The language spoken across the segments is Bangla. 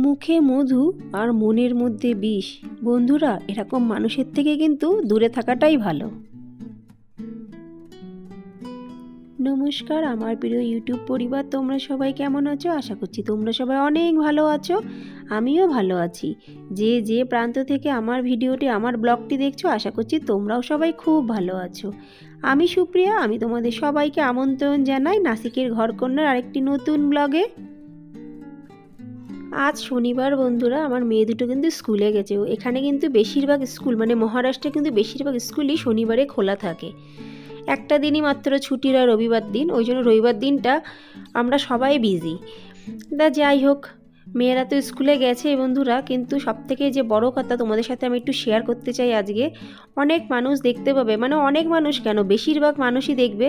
মুখে মধু আর মনের মধ্যে বিষ। বন্ধুরা, এরকম মানুষের থেকে কিন্তু দূরে থাকাটাই ভালো। নমস্কার, আমার প্রিয় ইউটিউব পরিবার, তোমরা সবাই কেমন আছো? আশা করছি তোমরা সবাই অনেক ভালো আছো। আমিও ভালো আছি। যে যে প্রান্ত থেকে আমার ভিডিওটি, আমার ব্লগটি দেখছ, আশা করছি তোমরাও সবাই খুব ভালো আছো। আমি সুপ্রিয়া, আমি তোমাদের সবাইকে আমন্ত্রণ জানাই নাসিকের ঘরকন্যার আরেকটি নতুন ব্লগে। আজ শনিবার বন্ধুরা, আমার মেয়ে দুটো কিন্তু স্কুলে গেছে। এখানে কিন্তু বেশিরভাগ স্কুল মানে মহারাষ্ট্রে কিন্তু বেশিরভাগ স্কুলই শনিবারে খোলা থাকে। একটা দিনই মাত্র ছুটির আর রবিবার দিন, ওই জন্য রবিবার দিনটা আমরা সবাই বিজি দা যাই হোক মেয়েরা তো স্কুলে গেছে বন্ধুরা, কিন্তু সবথেকে যে বড় কথা তোমাদের সাথে আমি একটু শেয়ার করতে চাই আজকে, অনেক মানুষ দেখতে পাবে মানে অনেক মানুষ কেন, বেশিরভাগ মানুষই দেখবে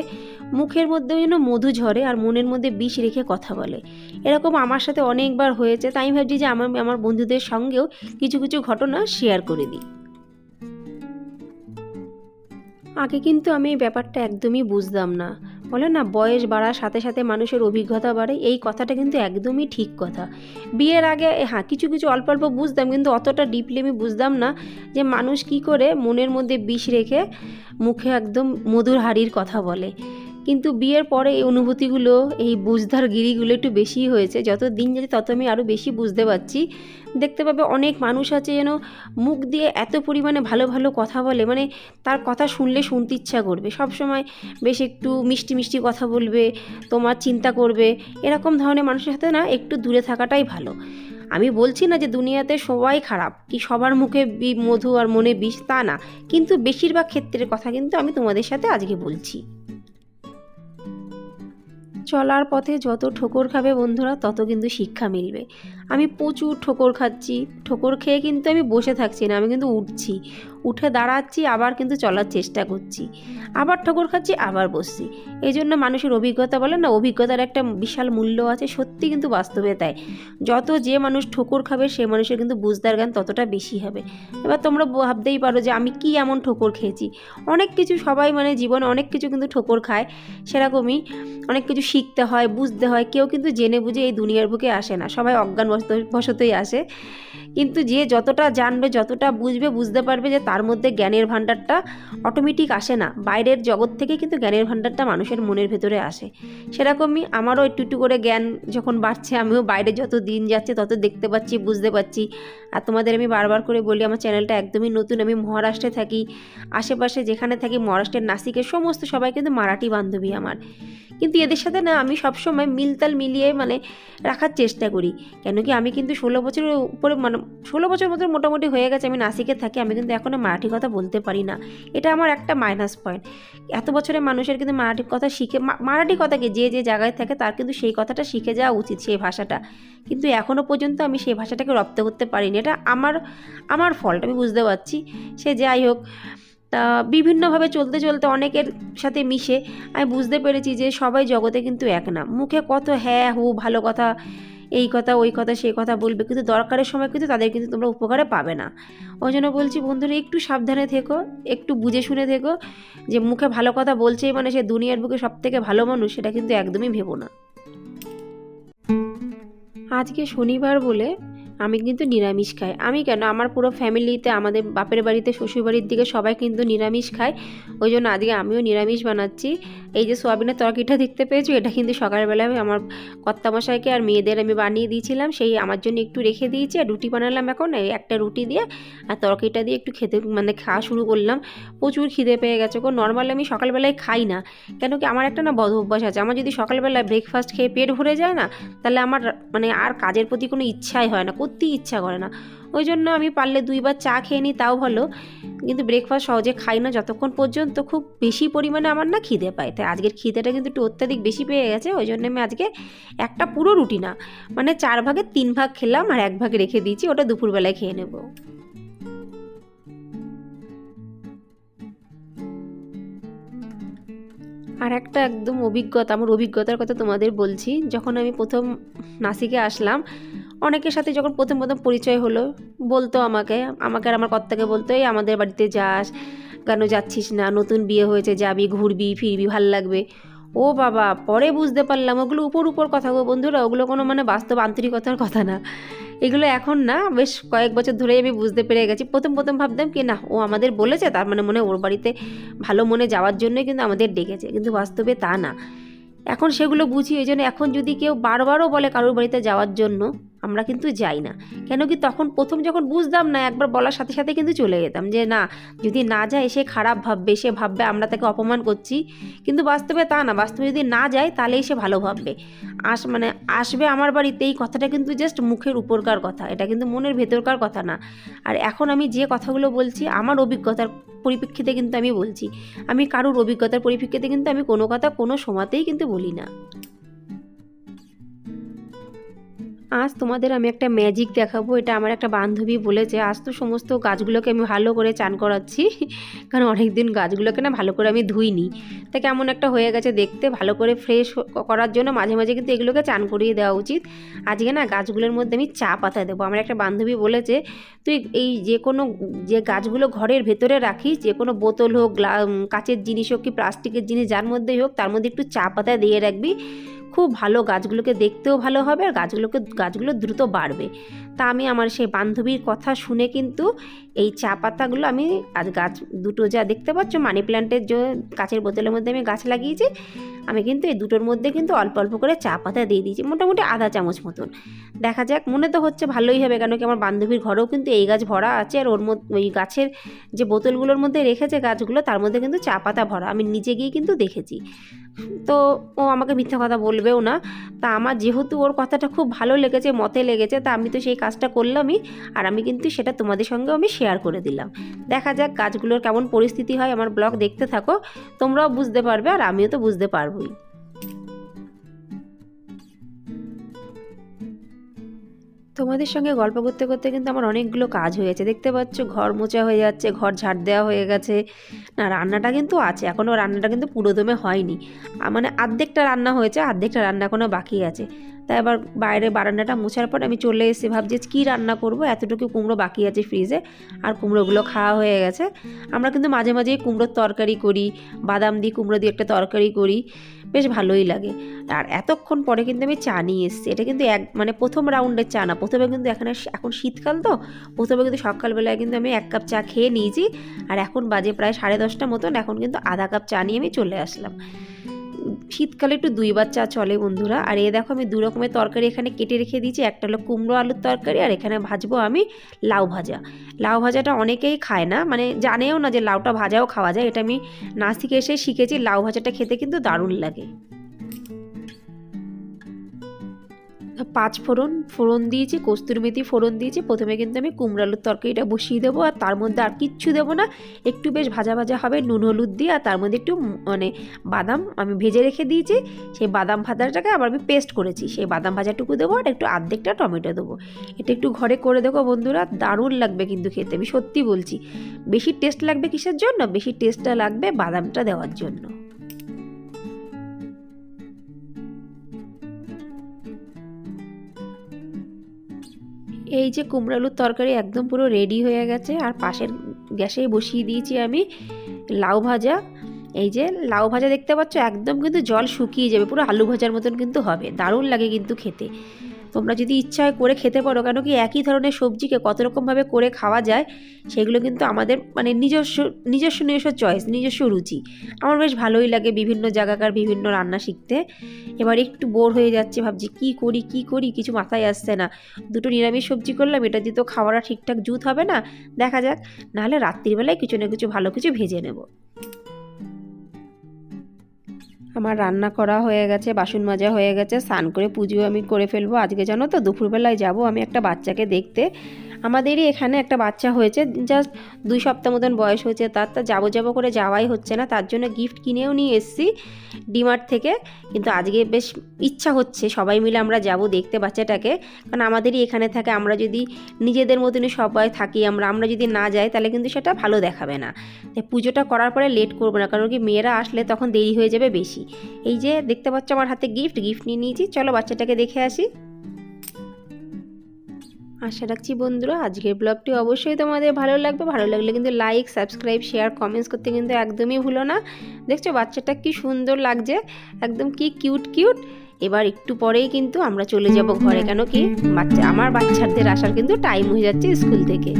মুখের মধ্যে যেন মধু ঝরে আর মনের মধ্যে বিষ রেখে কথা বলে। এরকম আমার সাথে অনেকবার হয়েছে, তাই আমি ভাবছি যে আমার আমার বন্ধুদের সঙ্গেও কিছু কিছু ঘটনা শেয়ার করে দিই। আগে কিন্তু আমি এই ব্যাপারটা একদমই বুঝতাম না। বলে না, বয়স বাড়ার সাথে সাথে মানুষের অভিজ্ঞতা বাড়ে। এই কথাটা কিন্তু একদমই ঠিক কথা। বিয়ের আগে হ্যাঁ কিছু কিছু অল্প অল্প বুঝতাম, কিন্তু অতটা ডিপলি আমি বুঝতাম না যে মানুষ কি করে মনের মধ্যে বিষ রেখে মুখে একদম মধুর হাড়ির কথা বলে। কিন্তু বিয়ের পরে এই অনুভূতিগুলো, এই বুঝধার গিরিগুলো একটু বেশি হয়েছে। যত দিন যাচ্ছে, তত আমি আরও বেশি বুঝতে পারছি। দেখতে পাবে অনেক মানুষ আছে যেন মুখ দিয়ে এত পরিমাণে ভালো ভালো কথা বলে মানে তার কথা শুনলে শুনতে ইচ্ছা করবে। সব সময় বেশ একটু মিষ্টি মিষ্টি কথা বলবে, তোমার চিন্তা করবে। এরকম ধরনের মানুষের সাথে না একটু দূরে থাকাটাই ভালো। আমি বলছি না যে দুনিয়াতে সবাই খারাপ, কি সবার মুখে বি- মধু আর মনে বিষ, তা না। কিন্তু বেশিরভাগ ক্ষেত্রের কথা কিন্তু আমি তোমাদের সাথে আজকে বলছি। চলার পথে যত ঠোকর খাবে বন্ধুরা, তত কিন্তু শিক্ষা মিলবে। আমি প্রচুর ঠোকর খাচ্ছি। ঠোকর খেয়ে কিন্তু আমি বসে থাকছি না, আমি কিন্তু উঠছি। উঠে দাঁড়াচ্ছি, আবার কিন্তু চলার চেষ্টা করছি। আবার ঠোকর খাচ্ছি, আবার বসছি। এই জন্য মানুষের অভিজ্ঞতা বলে না, অভিজ্ঞতার একটা বিশাল মূল্য আছে, সত্যি কিন্তু বাস্তবে তাই। যত যে মানুষ ঠোকর খাবে, সে মানুষের কিন্তু বুঝদার জ্ঞান ততটা বেশি হবে। এবার তোমরা ভাবতেই পারো যে আমি কি এমন ঠোকর খেয়েছি। অনেক কিছু সবাই মানে জীবনে অনেক কিছু কিন্তু ঠোকর খায়। সেরকমই অনেক কিছু শিখতে হয়, বুঝতে হয়। কেউ কিন্তু জেনে বুঝে এই দুনিয়ার বুকে আসে না। সবাই অজ্ঞান বশতই আসে। কিন্তু যে যতটা জানবে, যতটা বুঝবে, বুঝতে পারবে যে তার মধ্যে জ্ঞানের ভাণ্ডারটা অটোমেটিক আসে না। বাইরের জগৎ থেকে কিন্তু জ্ঞানের ভাণ্ডারটা মানুষের মনের ভেতরে আসে। সেরকমই আমারও একটু একটু করে জ্ঞান যখন বাড়ছে, আমিও বাইরে যত দিন যাচ্ছে, তত দেখতে পাচ্ছি, বুঝতে পারছি আর তোমাদের আমি বারবার করে বলি, আমার চ্যানেলটা একদমই নতুন, আমি মহারাষ্ট্রে থাকি। আশেপাশে যেখানে থাকি, মহারাষ্ট্রের নাসিকের সমস্ত সবাই কিন্তু মারাঠি বান্ধবী আমার। কিন্তু এদের সাথে না আমি সবসময় মিলতাল মিলিয়ে মানে রাখার চেষ্টা করি। কেন কি আমি কিন্তু ষোলো বছরের উপরে মানে ষোলো বছর মতো মোটামুটি হয়ে গেছে, আমি নাসিকে থাকি, আমি কিন্তু এখনও মারাঠি কথা বলতে পারি না। এটা আমার একটা মাইনাস পয়েন্ট এত বছরের মানুষের কিন্তু মারাঠি কথা শিখে মারাঠি কথাকে যে যে জায়গায় থাকে তার কিন্তু সেই কথাটা শিখে যাওয়া উচিত সেই ভাষাটা। কিন্তু এখনও পর্যন্ত আমি সেই ভাষাটাকে রপ্ত করতে পারিনি। এটা আমার আমার ফল্ট আমি বুঝতে পারছি। সে যাই হোক তা বিভিন্নভাবে চলতে চলতে অনেকের সাথে মিশে আমি বুঝতে পেরেছি যে সবাই জগতে কিন্তু এক না। মুখে কত হ্যাঁ হু, ভালো কথা, এই কথা, ওই কথা সেই কথা বলবে, কিন্তু দরকারের সময় কিন্তু তাদের কিন্তু তোমরা উপকারে পাবে না। ওই জন্য বলছি বন্ধুরা, একটু সাবধানে থেকো, একটু বুঝে শুনে থেকো যে মুখে ভালো কথা বলছেই মানে সে দুনিয়ার বুকে সব থেকে ভালো মানুষ, সেটা কিন্তু একদমই ভেবো না। আজকে শনিবার বলে আমি কিন্তু নিরামিষ খাই। আমি কেন? আমার পুরো ফ্যামিলিতে, আমাদের বাপের বাড়িতে, শ্বশুরবাড়ির দিকে সবাই কিন্তু নিরামিষ খায়। ওই জন্য আজকে আমিও নিরামিষ বানাচ্ছি। এই যে সোয়াবিনের তরকারিটা দেখতে পেয়েছ, এটা কিন্তু সকালবেলায় আমি আমার কর্তামশাইকে আর মেয়েদের আমি বানিয়ে দিয়েছিলাম। সেই আমার জন্য একটু রেখে দিয়েছি আর রুটি বানালাম এখন একটা রুটি দিয়ে আর তরকারিটা দিয়ে একটু খেতে মানে খাওয়া শুরু করলাম। প্রচুর খিদে পেয়ে গেছে গো। নর্মালি আমি সকালবেলায় খাই না। কেন কি আমার একটা না বদ অভ্যাস আছে। আমার যদি সকালবেলায় ব্রেকফাস্ট খেয়ে পেট ভরে যায় না, তাহলে আমার মানে আর কাজের প্রতি কোনো ইচ্ছাই হয় না, করতেই ইচ্ছা করে না। ওই জন্য আমি পারলে দুইবার চা খেয়ে নিই, তাও ভালো। কিন্তু ব্রেকফাস্ট সহজে খাই না, যতক্ষণ পর্যন্ত খুব বেশি পরিমাণে আমার না খিদে পায়। তাই আজকের খিদেটা কিন্তু একটু অত্যাধিক বেশি পেয়ে গেছে ওই জন্য আমি আজকে একটা পুরো রুটি না মানে চার ভাগের তিন ভাগ খেলাম আর এক ভাগ রেখে দিয়েছি, ওটা দুপুরবেলায় খেয়ে নেব। আর একটা একদম অভিজ্ঞতা, আমার অভিজ্ঞতার কথা তোমাদের বলছি, যখন আমি প্রথম নাসিকে আসলাম অনেকের সাথে যখন প্রথম প্রথম পরিচয় হলো, বলতো আমাকে আমাকে আর আমার কর্তাকে বলতো, এই, আমাদের বাড়িতে যাস, কেন যাচ্ছিস না? নতুন বিয়ে হয়েছে, যাবি, ঘুরবি, ফিরবি, ভালো লাগবে। ও বাবা, পরে বুঝতে পারলাম, ওগুলো উপর উপর কথা গো বন্ধুরা, ওগুলো কোনো মানে বাস্তব আন্তরিকতার কথা না। এগুলো এখন না, বেশ কয়েক বছর ধরেই আমি বুঝতে পেরে গেছি। প্রথম প্রথম ভাবতাম কি, না, ও আমাদের বলেছে, তার মানে মনে ওর বাড়িতে ভালো মনে যাওয়ার জন্যই কিন্তু আমাদের ডেকেছে। কিন্তু বাস্তবে তা না। এখন সেগুলো বুঝি ওই জন্য এখন যদি কেউ বারবারও বলে কারোর বাড়িতে যাওয়ার জন্য আমরা কিন্তু যাই না। কেন কি তখন প্রথম যখন বুঝতাম না, একবার বলার সাথে সাথে কিন্তু চলে যেতাম যে না, যদি না যায় সে খারাপ ভাববে, সে ভাববে আমরা তাকে অপমান করছি। কিন্তু বাস্তবে তা না, বাস্তবে যদি না যায় তাহলেই সে ভালো ভাববে। আস মানে আসবে আমার বাড়িতে এই কথাটা কিন্তু জাস্ট মুখের উপরকার কথা। এটা কিন্তু মনের ভেতরকার কথা না। আর এখন আমি যে কথাগুলো বলছি, আমার অভিজ্ঞতার পরিপ্রেক্ষিতে কিন্তু আমি বলছি। আমি কারোর অভিজ্ঞতার পরিপ্রেক্ষিতে কিন্তু আমি কোনো কথা কোনো সময়তেই কিন্তু বলি না। আজ তোমাদের আমি একটা ম্যাজিক দেখাবো, এটা আমার একটা বান্ধবী বলেছে, আজ তো সমস্ত গাছগুলোকে আমি ভালো করে চান করাচ্ছি, কারণ অনেক দিন গাছগুলোকে না ভালো করে আমি ধুইনি, তা কেমন একটা হয়ে গেছে দেখতে, ভালো করে ফ্রেশ করার জন্য মাঝে মাঝে কিন্তু এগুলোকে চান করিয়ে দেওয়া উচিত, আজকে না গাছগুলোর মধ্যে আমি চা পাতা দেবো, আমার একটা বান্ধবী বলেছে, তুই এই যে কোনো যে গাছগুলো ঘরের ভেতরে রাখিস, যে কোনো বোতল হোক, গ্লা কাচের জিনিস হোক কি প্লাস্টিকের জিনিস, যার মধ্যেই হোক, তার মধ্যে একটু চা পাতা দিয়ে রাখবি খুব ভালো গাছগুলোকে দেখতেও ভালো হবে আর গাছগুলোকে, গাছগুলো দ্রুত বাড়বে। তা আমি আমার সেই বান্ধবীর কথা শুনে কিন্তু এই চা পাতাগুলো আমি আজ গাছ দুটো যা দেখতে পাচ্ছ মানি প্ল্যান্টের যে কাচের বোতলের মধ্যে আমি গাছ লাগিয়েছি, আমি কিন্তু এই দুটোর মধ্যে কিন্তু অল্প অল্প করে চা পাতা দিয়ে দিয়েছি, মোটামুটি আধা চামচ মতন। দেখা যাক, মনে তো হচ্ছে ভালোই হবে কেন কি আমার বান্ধবীর ঘরেও কিন্তু এই গাছ ভরা আছে আর ওর মধ্যে ওই গাছের যে বোতলগুলোর মধ্যে রেখেছে গাছগুলো, তার মধ্যে কিন্তু চা পাতা ভরা। আমি নিজে গিয়ে কিন্তু দেখেছি। তো ও আমাকে মিথ্যা কথা বলবেও না। তা আমার যেহেতু ওর কথাটা খুব ভালো লেগেছে, মতে লেগেছে, তা আমি তো সেই কাজটা করলামই। আর আমি কিন্তু সেটা তোমাদের সঙ্গে আমি শেয়ার করে দিলাম। দেখা যাক কাজগুলোর কেমন পরিস্থিতি হয়, আমার ব্লগ দেখতে থাকো। তোমরাও বুঝতে পারবে আর আমিও তো বুঝতে পারবোই। তোমাদের সঙ্গে গল্প করতে করতে কিন্তু আমার অনেকগুলো কাজ হয়েছে। দেখতে পাচ্ছ, ঘর মোচা হয়ে যাচ্ছে, ঘর ঝাড় দেওয়া হয়ে গেছে। না, রান্নাটা কিন্তু আছে, এখনও রান্নাটা কিন্তু পুরোদমে হয়নি। মানে আর্ধেকটা রান্না হয়েছে, আর্ধেকটা রান্না এখনও বাকি আছে। তাই এবার বাইরে বারান্দাটা মোছার পর আমি চলে এসে ভাবছি কী রান্না করব? এতটুকু কুমড়ো বাকি আছে ফ্রিজে আর কুমড়োগুলো খাওয়া হয়ে গেছে। আমরা কিন্তু মাঝে মাঝেই কুমড়োর তরকারি করি, বাদাম দিয়ে কুমড়ো দিয়ে একটা তরকারি করি, বেশ ভালোই লাগে। আর এতক্ষণ পরে কিন্তু আমি চা নিয়ে এসেছি। এটা কিন্তু এক মানে প্রথম রাউন্ডের চা না, প্রথমে কিন্তু এখানে এখন শীতকাল তো, প্রথমে কিন্তু সকালবেলায় কিন্তু আমি এক কাপ চা খেয়ে নিয়েছি। আর এখন বাজে প্রায় সাড়ে দশটা মতন, এখন কিন্তু আধা কাপ চা নিয়ে আমি চলে আসলাম। শীতকালে একটু দুইবার চা চলে বন্ধুরা। আর এ দেখো আমি দু রকমের তরকারি এখানে কেটে রেখে দিয়েছি। একটা হলো কুমড়ো আলুর তরকারি আর এখানে ভাজবো আমি লাউ ভাজা। লাউ ভাজাটা অনেকেই খায় না মানে জানেও না যে লাউটা ভাজাও খাওয়া যায়। এটা আমি নাসিকে এসে শিখেছি, লাউ ভাজাটা খেতে কিন্তু দারুণ লাগে। পাঁচ ফোড়ন ফোড়ন দিয়েছি, কস্তুরি মেথি ফোড়ন দিয়েছি। প্রথমে কিন্তু আমি কুমড়ো আলুর তরকারিটা বসিয়ে দেবো আর তার মধ্যে আর কিচ্ছু দেবো না। একটু বেশ ভাজা ভাজা হবে নুন, হলুদ দিয়ে আর তার মধ্যে একটু মানে বাদাম আমি ভেজে রেখে দিয়েছি। সেই বাদাম ভাজাটাকে আবার আমি পেস্ট করেছি। সেই বাদাম ভাজাটুকু দেবো আর একটু আর্ধেকটা টমেটো দেবো। এটা একটু ঘরে করে দেবো বন্ধুরা, দারুণ লাগবে কিন্তু খেতে, আমি সত্যি বলছি। বেশি টেস্ট লাগবে কিসের জন্য? বেশি টেস্টটা লাগবে বাদামটা দেওয়ার জন্য। এই যে কুমড়ো আলুর তরকারি একদম পুরো রেডি হয়ে গেছে, আর পাশের গ্যাসেই বসিয়ে দিয়েছি আমি লাউ ভাজা। এই যে লাউ ভাজা দেখতে পাচ্ছ, একদম কিন্তু জল শুকিয়ে যাবে, পুরো আলু ভাজার মতন কিন্তু হবে, দারুণ লাগে কিন্তু খেতে। তোমরা যদি ইচ্ছা হয় করে খেতে পারো, কেন কি একই ধরনের সবজিকে কত রকমভাবে করে খাওয়া যায়, সেগুলো কিন্তু আমাদের মানে নিজস্ব নিজস্ব নিজস্ব চয়েস নিজস্ব রুচি। আমার বেশ ভালোই লাগে বিভিন্ন জায়গাকার বিভিন্ন রান্না শিখতে। এবার একটু বোর হয়ে যাচ্ছে, ভাবছি কি করি কি করি, কিছু মাথায় আসছে না। দুটো নিরামিষ সবজি করলাম, এটা দিয়ে তো খাওয়াটা ঠিকঠাক জুত হবে না, দেখা যাক। নাহলে রাত্রিবেলায় কিছু না কিছু ভালো কিছু ভেজে নেব। আমার রান্না করা হয়ে গেছে, বাসন মাজা হয়ে গেছে, স্নান করে পুজো আমি করে ফেলব। আজকে জানো তো, দুপুরবেলায় যাব আমি একটা বাচ্চাকে দেখতে। আমাদেরই এখানে একটা বাচ্চা হয়েছে জাস্ট দুই সপ্তাহ মতন বয়স হয়েছে তার, তা যাব যাব করে যাওয়াই হচ্ছে না। তার জন্য গিফট কিনেও নিয়ে এসেছি ডিমার্ট থেকে, কিন্তু আজকে বেশ ইচ্ছা হচ্ছে, সবাই মিলে আমরা যাব দেখতে বাচ্চাটাকে। কারণ আমাদেরই এখানে থাকে, আমরা যদি নিজেদের মতনই সবাই থাকি, আমরা আমরা যদি না যাই, তাহলে কিন্তু সেটা ভালো দেখাবে না। তাই পুজোটা করার পরে লেট করব না, কারণ কি মেয়েরা আসলে তখন দেরি হয়ে যাবে বেশি। এই যে দেখতে পাচ্ছ আমার হাতে গিফট গিফট নিয়ে নিয়েছি। চলো বাচ্চাটাকে দেখে আসি। আশা রাখছি বন্ধুরা, আজকের ব্লগটি অবশ্যই তোমাদের ভালো লাগবে। ভালো লাগলে কিন্তু লাইক সাবস্ক্রাইব শেয়ার কমেন্টস করতে কিন্তু একদমই ভুলো না। দেখছ বাচ্চাটা কি সুন্দর লাগছে, একদম কি কিউট কিউট এবার একটু পরেই কিন্তু আমরা চলে যাব ঘরে। কেন কি? বাচ্চা, আমার বাচ্চাদের আসার কিন্তু টাইম হয়ে যাচ্ছে স্কুল থেকে।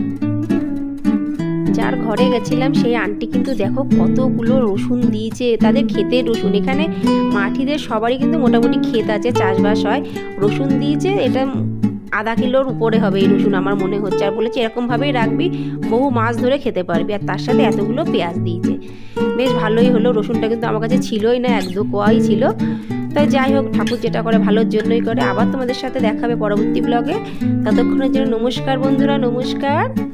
যার ঘরে গেছিলাম, সেই আন্টি কিন্তু দেখো কতগুলো রসুন দিয়েছে, তাদের খেতে রসুন। এখানে মাঠিদের সবারই কিন্তু মোটামুটি ক্ষেত আছে, চাষবাস হয়। রসুন দিয়েছে, এটা আধা কিলোর উপরে হবে এই রসুন আমার মনে হচ্ছে। আর বলেছে এরকমভাবেই রাখবি, বহু মাছ ধরে খেতে পারবি। আর তার সাথে এতগুলো পেঁয়াজ দিয়েছে। বেশ ভালোই হলো, রসুনটা কিন্তু আমার কাছে ছিলই না, এক দু কোয়াই ছিল। তাই যাই হোক, ঠাকুর যেটা করে ভালোর জন্যই করে। আবার তোমাদের সাথে দেখাবে পরবর্তী ব্লগে ততক্ষণের জন্য নমস্কার বন্ধুরা, নমস্কার।